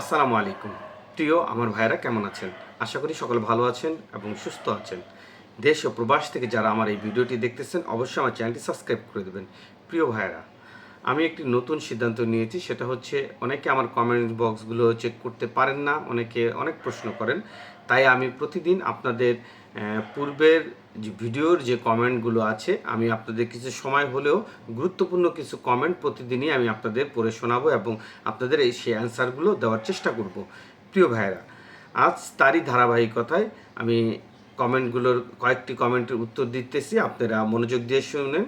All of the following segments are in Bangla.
আসসালামু আলাইকুম। প্রিয় আমার ভাইরা কেমন আছেন? আশা করি সকলে ভালো আছেন এবং সুস্থ আছেন। দেশ ও প্রবাস থেকে যারা আমার এই ভিডিওটি দেখতেছেন, অবশ্যই আমার চ্যানেলটি সাবস্ক্রাইব করে দেবেন। প্রিয় ভাইরা আমি একটি নতুন সিদ্ধান্ত নিয়েছি, সেটা হচ্ছে অনেকে আমার কমেন্ট বক্সগুলো চেক করতে পারেন না, অনেকে অনেক প্রশ্ন করেন। তাই আমি প্রতিদিন আপনাদের পূর্বের যে ভিডিওর যে কমেন্টগুলো আছে, আমি আপনাদের কিছু সময় হলেও গুরুত্বপূর্ণ কিছু কমেন্ট প্রতিদিনই আমি আপনাদের পড়ে শোনাবো এবং আপনাদের এই সেই অ্যান্সারগুলো দেওয়ার চেষ্টা করব। প্রিয় ভাইরা আজ তারই ধারাবাহিকতায় আমি কমেন্টগুলোর কয়েকটি কমেন্টের উত্তর দিতেছি, আপনারা মনোযোগ দিয়ে শুনেন।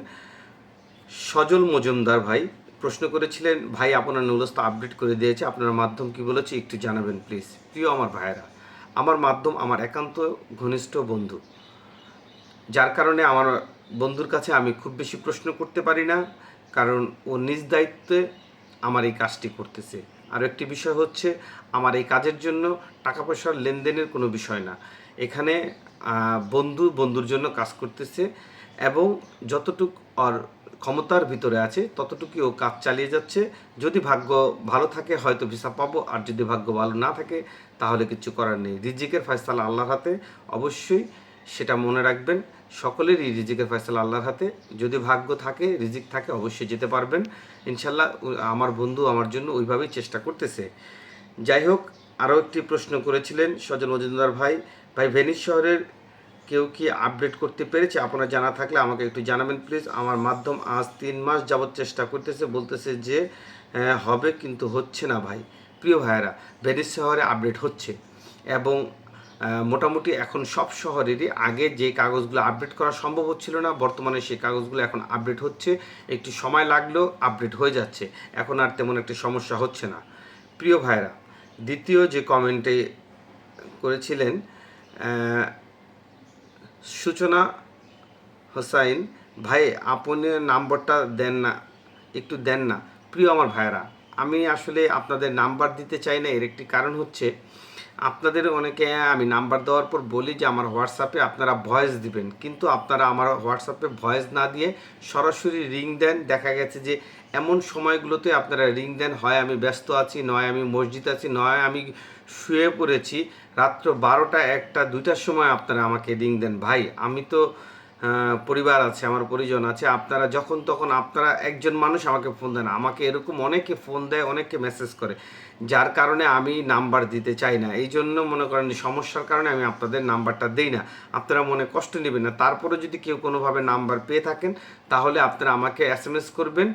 সজল মজুমদার ভাই প্রশ্ন করেছিলেন, ভাই, আপনার নুলস্তা আপডেট করে দিয়েছে, আপনার মাধ্যম কি বলেছে? একটু জানাবেন প্লিজ প্রিয় আমার ভাইয়েরা, আমার মাধ্যম আমার একান্ত ঘনিষ্ঠ বন্ধু। যার কারণে আমার বন্ধুর কাছে আমি খুব বেশি প্রশ্ন করতে পারি না, কারণ ও নিজ দায়িত্বে আমার এই কাজটি করতেছে। আর একটি বিষয় হচ্ছে, আমার এই কাজের জন্য টাকা পয়সার লেনদেনের কোনো বিষয় না। এখানে বন্ধু বন্ধুর জন্য কাজ করতেছে এবং যতটুক ওর ক্ষমতার ভিতরে আছে, ততটুকুই ও কাজ চালিয়ে যাচ্ছে। যদি ভাগ্য ভালো থাকে, হয়তো ভিসা পাবো, আর যদি ভাগ্য ভালো না থাকে, তাহলে কিছু করার নেই। রিজিকের ফয়সালা আল্লাহর হাতে, অবশ্যই সেটা মনে রাখবেন। সকলেরই রিজিকের ফয়সালা আল্লাহর হাতে। যদি ভাগ্য থাকে, রিজিক থাকে, অবশ্যই যেতে পারবেন। ইনশাল্লাহ আমার বন্ধু আমার জন্য ওইভাবেই চেষ্টা করতেছে। যাই হোক, আরও একটি প্রশ্ন করেছিলেন সজল মজুমদার ভাই। ভাই, ভেনিস শহরের কেউ কি আপডেট করতে পেরেছে? আপনার জানা থাকলে আমাকে একটু জানাবেন প্লিজ আমার মাধ্যম আজ তিন মাস যাবৎ চেষ্টা করতেছে, বলতেছে যে হবে কিন্তু হচ্ছে না ভাই। প্রিয় ভাইয়েরা, ভেনিস শহরে আপডেট হচ্ছে এবং মোটামুটি এখন সব শহরেরই আগে যে কাগজগুলো আপডেট করা সম্ভব হচ্ছিল না, বর্তমানে সেই কাগজগুলো এখন আপডেট হচ্ছে। একটু সময় লাগলেও আপডেট হয়ে যাচ্ছে। এখন আর তেমন একটা সমস্যা হচ্ছে না। প্রিয় ভাইরা দ্বিতীয় যে কমেন্টে করেছিলেন সূচনা হোসাইন, ভাই, আপনি নাম্বারটা দেন না, একটু দেন না। প্রিয় আমার ভাইয়েরা, আমি আসলে আপনাদের নাম্বার দিতে চাই না, এর একটি কারণ হচ্ছে আপনাদের অনেকে, আমি নাম্বার দেওয়ার পর বলি যে আমার হোয়াটসঅ্যাপে আপনারা ভয়েস দিবেন। কিন্তু আপনারা আমার হোয়াটসঅ্যাপে ভয়েস না দিয়ে সরাসরি রিং দেন। দেখা গেছে যে এমন সময়গুলোতে আপনারা রিং দেন, হয় আমি ব্যস্ত আছি, নয় আমি মসজিদ আছি, নয় আমি শুয়ে পড়েছি। রাত্র বারোটা, একটা, দুইটার সময় আপনারা আমাকে রিং দেন। ভাই, আমি তো পরিবার আছে, আমার পরিজন আছে, আপনারা যখন তখন আপনারা একজন মানুষ আমাকে ফোন দেন। আমাকে এরকম অনেকে ফোন দেয় অনেকে মেসেজ করে, যার কারণে আমি নাম্বার দিতে চাই না। এই জন্য মনে করেন সমস্যার কারণে আমি আপনাদের নাম্বারটা দেই না। আপনারা মনে কষ্ট নেবেন না। তারপরে যদি কেউ কোনোভাবে নাম্বার পেয়ে থাকেন, তাহলে আপনারা আমাকে এস এম এস করবেন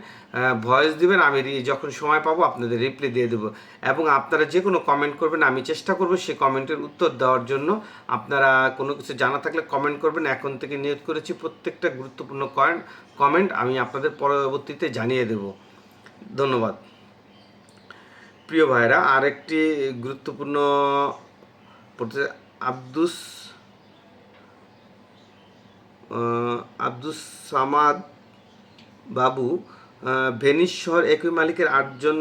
ভয়েস দিবেন, আমি যখন সময় পাবো আপনাদের রিপ্লাই দিয়ে দেবো। এবং আপনারা যে কোনো কমেন্ট করবেন, আমি চেষ্টা করব সেই কমেন্টের উত্তর দেওয়ার জন্য। আপনারা কোনো কিছু জানা থাকলে কমেন্ট করবেন, এখন থেকে নিয়োগ করেছি প্রত্যেকটা গুরুত্বপূর্ণ কমেন্ট আমি আপনাদের পরবর্তীতে জানিয়ে দেব। ধন্যবাদ। প্রিয় ভাইরা আরেকটি গুরুত্বপূর্ণ আব্দুস আব্দুস সামাদ বাবু ভেনিস শহর একই মালিকের আটজন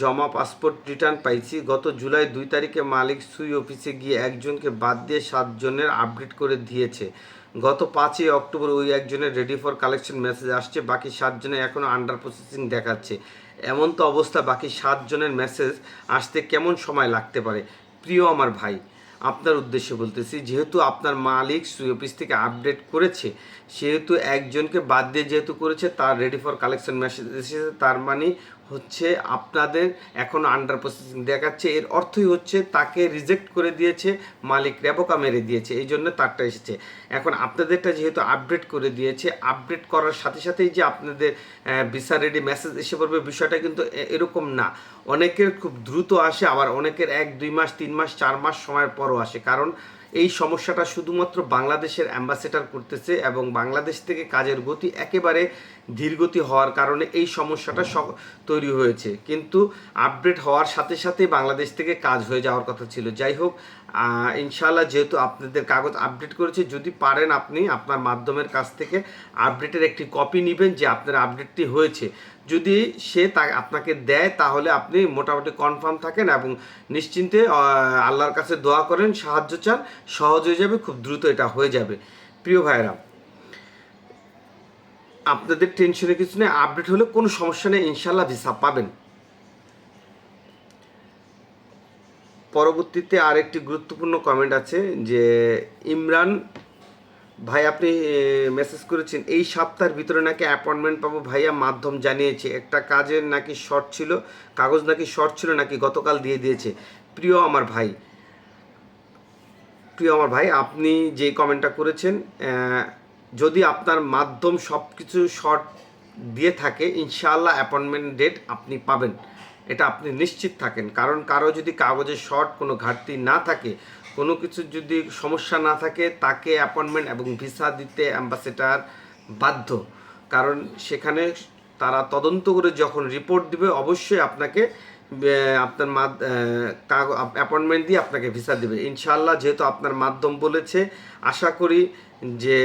জমা পাসপোর্ট রিটার্ন পাইছি। গত জুলাই দুই তারিখে মালিক সুই অফিসে গিয়ে একজনকে বাদ দিয়ে সাতজনের আপডেট করে দিয়েছে। গত পাঁচই অক্টোবর ওই একজনের রেডি ফর কালেকশন মেসেজ আসছে, বাকি সাতজনের এখনও আন্ডার প্রসেসিং দেখাচ্ছে। এমন তো অবস্থা, বাকি সাতজনের মেসেজ আসতে কেমন সময় লাগতে পারে? প্রিয় আমার ভাই আপনার উদ্দেশ্যে বলতেছি, যেহেতু আপনার মালিক সুই অফিস থেকে আপডেট করেছে, সেহেতু একজনকে বাদ দিয়ে যেহেতু করেছে, তার রেডি ফর কালেকশন মেসেজ এসেছে, তার মানে হচ্ছে আপনাদের এখন আন্ডার প্রসেসিং দেখাচ্ছে। এর অর্থই হচ্ছে তাকে রিজেক্ট করে দিয়েছে, মালিক রেবোকা মেরে দিয়েছে, এই জন্য তারটা এসেছে। এখন আপনাদেরটা যেহেতু আপডেট করে দিয়েছে আপডেট করার সাথে সাথেই যে আপনাদের ভিসা রেডি মেসেজ এসে পড়বে, বিষয়টা কিন্তু এরকম না। অনেকের খুব দ্রুত আসে, আবার অনেকের এক, দুই মাস, তিন মাস, চার মাস সময়ের পরও আসে। কারণ এই সমস্যাটা শুধুমাত্র বাংলাদেশের অ্যাম্বাসেডার করতেছে এবং বাংলাদেশ থেকে কাজের গতি একেবারে ধীরগতি হওয়ার কারণে এই সমস্যাটা তৈরি হয়েছে। কিন্তু আপডেট হওয়ার সাথে সাথে বাংলাদেশ থেকে কাজ হয়ে যাওয়ার কথা ছিল। যাই হোক আহ, ইনশাআল্লাহ যেহেতু আপনাদের কাগজ আপডেট করেছে যদি পারেন আপনি আপনার মাধ্যমের কাছ থেকে আপডেটের একটি কপি নেবেন যে আপনার আপডেটটি হয়েছে। যদি সে তা আপনাকে দেয় তাহলে আপনি মোটামুটি কনফার্ম থাকেন এবং নিশ্চিন্তে আল্লাহর কাছে দোয়া করেন সাহায্য চান সহজ হয়ে যাবে খুব দ্রুত এটা হয়ে যাবে। প্রিয় ভাইরা আপনাদের টেনশনে কিছু নেই আপডেট হলে কোনো সমস্যা নেই ইনশাল্লাহ ভিসা পাবেন। পরবর্তীতে আরেকটি গুরুত্বপূর্ণ কমেন্ট আছে যে, ইমরান, ভাই আপনি মেসেজ করেছেন, এই সপ্তাহের ভিতরে নাকি অ্যাপয়েন্টমেন্ট পাবো ভাইয়া? মাধ্যম জানিয়েছে, একটা কাজের নাকি শর্ট ছিল, কাগজ নাকি শর্ট ছিল, নাকি গতকাল দিয়ে দিয়েছে। প্রিয় আমার ভাই, প্রিয় আমার ভাই, আপনি যে কমেন্টটা করেছেন যদি আপনার মাধ্যম সব কিছু শর্ট দিয়ে থাকে, ইনশাআল্লাহ অ্যাপয়েন্টমেন্ট ডেট আপনি পাবেন। এটা আপনি নিশ্চিত থাকেন। কারণ কারও যদি কাগজে শর্ট কোনো ঘাটতি না থাকে, কোনো কিছু যদি সমস্যা না থাকে, তাকে অ্যাপয়েন্টমেন্ট এবং ভিসা দিতে অ্যাম্বাসেডার বাধ্য। কারণ সেখানে তারা তদন্ত করে যখন রিপোর্ট দিবে, অবশ্যই আপনাকে আপনার অ্যাপয়েন্টমেন্ট দিয়ে আপনাকে ভিসা দেবে। ইনশাআল্লাহ যেহেতু আপনার মাধ্যম বলেছে, আশা করি যে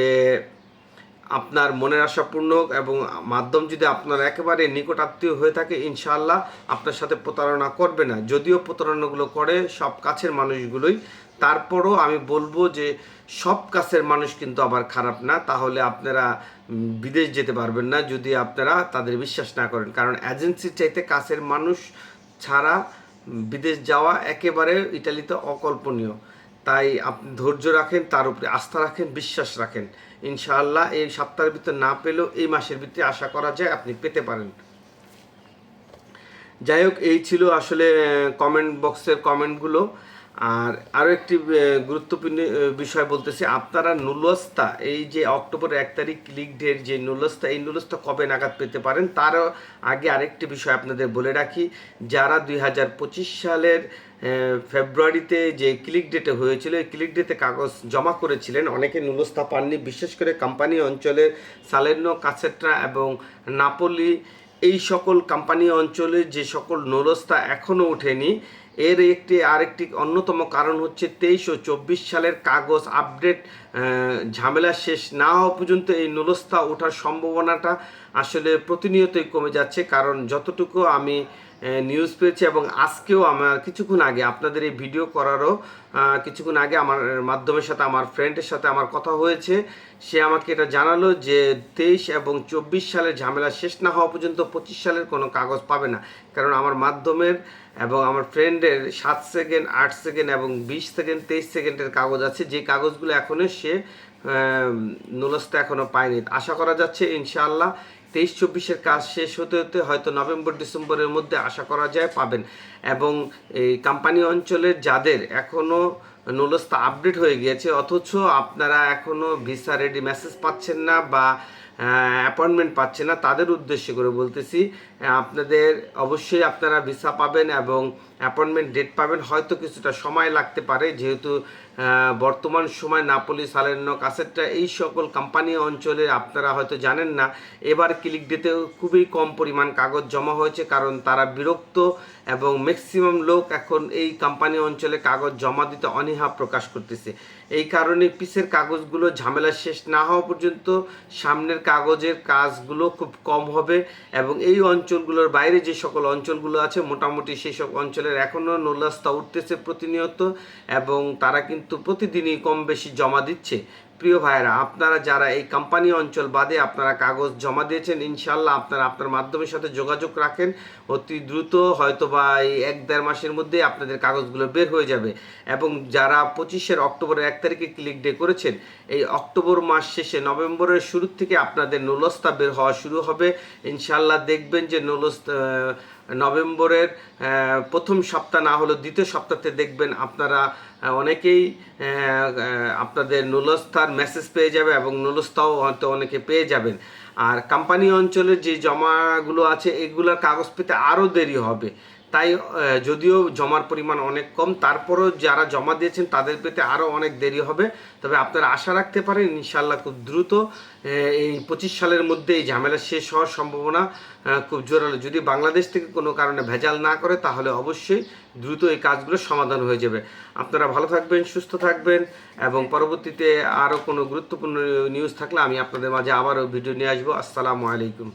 আপনার মনের আশা পূর্ণ এবং মাধ্যম যদি আপনার একেবারে নিকট আত্মীয় হয়ে থাকে, ইনশাআল্লাহ আপনার সাথে প্রতারণা করবে না। যদিও প্রতারণাগুলো করে সব কাছের মানুষগুলোই, তারপরও আমি বলব যে সব কাছের মানুষ কিন্তু আবার খারাপ না। তাহলে আপনারা বিদেশ যেতে পারবেন না যদি আপনারা তাদের বিশ্বাস না করেন। কারণ এজেন্সির চাইতে কাছের মানুষ ছাড়া বিদেশ যাওয়া একেবারে ইটালিতে অকল্পনীয়। তাই আপনি ধৈর্য রাখেন, তার উপরে আস্থা রাখেন, বিশ্বাস রাখেন। ইনশাআল্লাহ এই সপ্তাহের ভিতরে না পেলেও এই মাসের ভিতরে আশা করা যায় আপনি পেতে পারেন। যাই হোক, এই ছিল আসলে কমেন্ট বক্সের কমেন্টগুলো আর আরও একটি গুরুত্বপূর্ণ বিষয় বলতেছি, আপনারা নুলস্তা, এই যে অক্টোবর এক তারিখ ক্লিক ডেট যে নুলস্তা, এই নুলস্তা কবে নাগাদ পেতে পারেন? তার আগে আরেকটি বিষয় আপনাদের বলে রাখি, যারা দুই হাজার পঁচিশ সালের ফেব্রুয়ারিতে যে ক্লিক ডেটে হয়েছিল, এই ক্লিক ডেটে কাগজ জমা করেছিলেন, অনেকে নুলস্তা পাননি, বিশেষ করে কোম্পানি অঞ্চলের সালের্নো, কাসেট্রা এবং নাপোলি এই সকল কোম্পানি অঞ্চলে যে সকল নরস্তা এখনও ওঠেনি, এর একটি আরেকটি অন্যতম কারণ হচ্ছে তেইশ ও চব্বিশ সালের কাগজ আপডেট ঝামেলা শেষ না হওয়া পর্যন্ত এই নরস্তা ওঠার সম্ভাবনাটা আসলে প্রতিনিয়তই কমে যাচ্ছে। কারণ যতটুকু আমি নিউজ পেয়েছি এবং আজকেও আমার কিছুক্ষণ আগে আপনাদের এই ভিডিও করারও কিছুক্ষণ আগে আমার মাধ্যমের সাথে আমার ফ্রেন্ডের সাথে আমার কথা হয়েছে। সে আমাকে এটা জানালো যে তেইশ এবং চব্বিশ সালের ঝামেলা শেষ না হওয়া পর্যন্ত পঁচিশ সালের কোনো কাগজ পাবে না। কারণ আমার মাধ্যমের এবং আমার ফ্রেন্ডের সাত সেকেন্ড আট সেকেন্ড এবং বিশ সেকেন্ড তেইশ সেকেন্ডের কাগজ আছে। যে কাগজগুলো এখনও সে নুলস্তা এখনও পায়নি। আশা করা যাচ্ছে, ইনশাআল্লাহ তেইশ চব্বিশের কাজ শেষ হতে হতে হয়তো নভেম্বর, ডিসেম্বরের মধ্যে আশা করা যায় পাবেন। এবং এই কোম্পানি অঞ্চলের যাদের এখনও নুলস্তা আপডেট হয়ে গিয়েছে, অথচ আপনারা এখনও ভিসা রেডি মেসেজ পাচ্ছেন না বা অ্যাপয়েন্টমেন্ট পাচ্ছেন না, তাদের উদ্দেশ্য করে বলতেছি আপনাদের অবশ্যই আপনারা ভিসা পাবেন এবং অ্যাপয়েন্টমেন্ট ডেট পাবেন, হয়তো কিছুটা সময় লাগতে পারে, যেহেতু বর্তমান সময় নাপোলি সালের্নো কাসেটটা এই সকল কোম্পানি অঞ্চলে আপনারা হয়তো জানেন না, এবার ক্লিক ডেতে খুবই কম পরিমাণ কাগজ জমা হয়েছে, কারণ তারা বিরক্ত এবং ম্যাক্সিমাম লোক এখন এই কোম্পানি অঞ্চলে কাগজ জমা দিতে অনীহা প্রকাশ করতেছে। এই কারণে পিসের কাগজগুলো ঝামেলা শেষ না হওয়া পর্যন্ত সামনের কাগজের কাজগুলো খুব কম হবে এবং এই অঞ্চলগুলোর বাইরে যে সকল অঞ্চলগুলো আছে, মোটামুটি সেই সব অঞ্চলের এখনও নোলাস্তা উঠতেছে প্রতিনিয়ত এবং তারা কিন্তু প্রতিদিনই কম বেশি জমা দিচ্ছে। প্রিয় ভাইয়েরা, আপনারা যারা এই কোম্পানি অঞ্চল বাদে আপনারা কাগজ জমা দিয়েছেন ইনশাল্লাহ আপনারা আপনার মাধ্যমের সাথে যোগাযোগ রাখেন। অতি দ্রুত হয়তো বা এই এক দেড় মাসের মধ্যে আপনাদের কাগজগুলো বের হয়ে যাবে এবং যারা পঁচিশের অক্টোবরের এক তারিখে ক্লিক ডে করেছেন। এই অক্টোবর মাস শেষে নভেম্বরের শুরু থেকে আপনাদের নুলস্তা বের হওয়া শুরু হবে। ইনশাল্লাহ দেখবেন যে নুলস্তা নভেম্বরের প্রথম সপ্তাহ না হলেও দ্বিতীয় সপ্তাহতে দেখবেন আপনারা অনেকেই আপনাদের নুলস্থার মেসেজ পেয়ে যাবে এবং নুলস্থাও হয়তো অনেকে পেয়ে যাবেন। আর কোম্পানি অঞ্চলের যে জমাগুলো আছে, এগুলোর কাগজ পেতে আরও দেরি হবে। তাই যদিও জমার পরিমাণ অনেক কম, তারপরেও যারা জমা দিয়েছেন তাদের পেতে আরও অনেক দেরি হবে। তবে আপনারা আশা রাখতে পারেন ইনশাল্লাহ খুব দ্রুত এই পঁচিশ সালের মধ্যে এই ঝামেলা শেষ হওয়ার সম্ভাবনা খুব জোরালো। যদি বাংলাদেশ থেকে কোনো কারণে ভেজাল না করে, তাহলে অবশ্যই দ্রুত এই কাজগুলো সমাধান হয়ে যাবে। আপনারা ভালো থাকবেন, সুস্থ থাকবেন, এবং পরবর্তীতে আরও কোনো গুরুত্বপূর্ণ নিউজ থাকলে আমি আপনাদের মাঝে আবারও ভিডিও নিয়ে আসব। আসসালামু আলাইকুম।